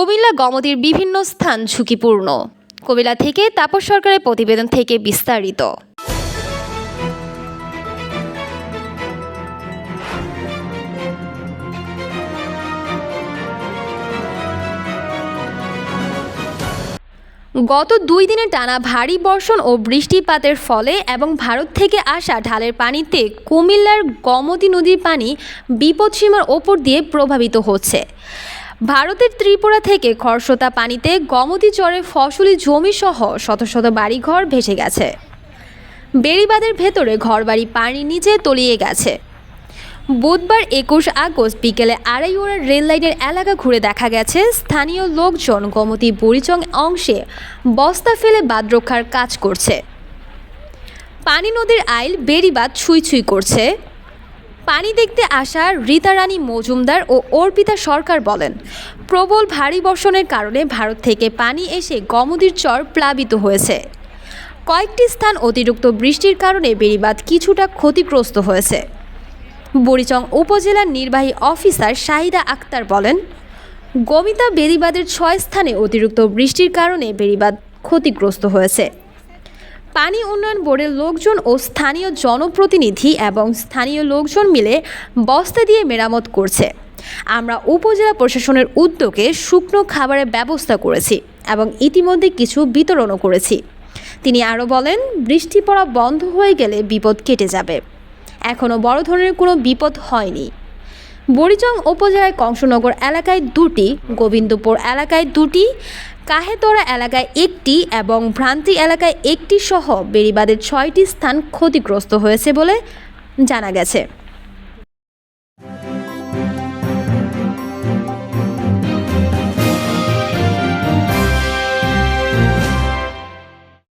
কুমিল্লা গমতির বিভিন্ন স্থান ঝুঁকিপূর্ণ। কুমিল্লা থেকে তাপস সরকারের প্রতিবেদন থেকে বিস্তারিত। গত দুই দিনে টানা ভারী বর্ষণ ও বৃষ্টিপাতের ফলে এবং ভারত থেকে আসা ঢালের পানিতে কুমিল্লার গমতী নদীর পানি বিপদসীমার ওপর দিয়ে প্রভাবিত হচ্ছে। ভারতের ত্রিপুরা থেকে খরস্রোতা পানিতে গমতী চরে ফসলি জমি সহ শত শত বাড়িঘর ভেসে গেছে। বেড়িবাঁধের ভেতরে ঘরবাড়ি পানির নিচে তলিয়ে গেছে। বুধবার একুশ আগস্ট বিকেলে আড়াইওড়া রেল লাইনের এলাকা ঘুরে দেখা গেছে স্থানীয় লোকজন গোমতী বুড়িচং অংশে বস্তা ফেলে বাঁধ রক্ষার কাজ করছে। পানি নদীর আইল বেড়িবাঁধ ছুঁই ছুঁই করছে। পানি দেখতে আসা রীতারানী মজুমদার ও অর্পিতা সরকার বলেন, প্রবল ভারী বর্ষণের কারণে ভারত থেকে পানি এসে গমদির চর প্লাবিত হয়েছে। কয়েকটি স্থান অতিরিক্ত বৃষ্টির কারণে বেড়িবাঁধ কিছুটা ক্ষতিগ্রস্ত হয়েছে। বুড়িচং উপজেলার নির্বাহী অফিসার শাহিদা আক্তার বলেন, গমিতা বেড়িবাঁধের ছয় স্থানে অতিরিক্ত বৃষ্টির কারণে বেড়িবাঁধ ক্ষতিগ্রস্ত হয়েছে। পানি উন্নয়ন বোর্ডের লোকজন ও স্থানীয় জনপ্রতিনিধি এবং স্থানীয় লোকজন মিলে বস্তা দিয়ে মেরামত করছে। আমরা উপজেলা প্রশাসনের উদ্যোগে শুকনো খাবারের ব্যবস্থা করেছি এবং ইতিমধ্যে কিছু বিতরণও করেছি। তিনি আরও বলেন, বৃষ্টি পড়া বন্ধ হয়ে গেলে বিপদ কেটে যাবে। এখনও বড় ধরনের কোনো বিপদ হয়নি। বড়িচং উপজেলায় কংসনগর এলাকায় দুটি, গোবিন্দপুর এলাকায় দুটি, কাহেতরা এলাকায় একটি এবং ভ্রান্তি এলাকায় একটি সহ বেড়িবাদের ছয়টি স্থান ক্ষতিগ্রস্ত হয়েছে বলে জানা গেছে।